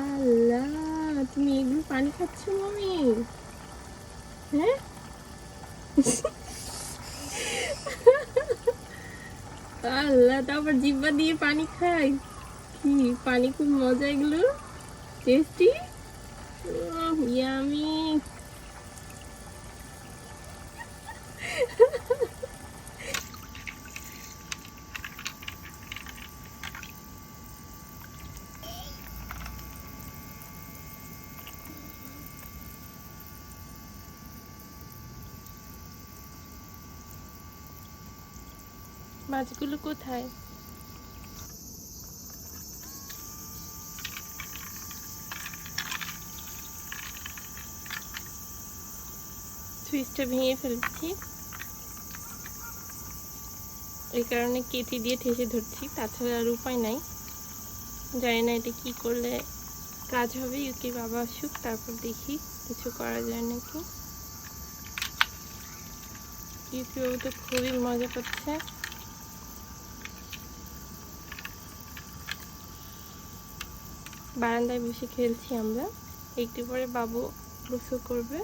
আল্লাহ, তুমি এগুলো পানি খাচ্ছ মামি? হ্যাঁ? আল্লাহ তারপর জিব্বা দিয়ে পানি খাই কি, পানি খুব মজা এগুলো? টেস্টি মাছগুলো কোথায়? সুইচটা ভেঙে ফেলছি। এই কারণে কেচি দিয়ে ঠেসে ধরছি, তাছাড়া আর উপায় নাই। জানি না এটা কি করলে কাজ হবে, ইউকে বাবা আসুক, তারপর দেখি কিছু করা যায় নাকি। ইউকি বাবু তো খুবই মজা পাচ্ছে। বারান্দায় বসে খেলছি আমরা। একটু পরে বাবু গোসল করবে।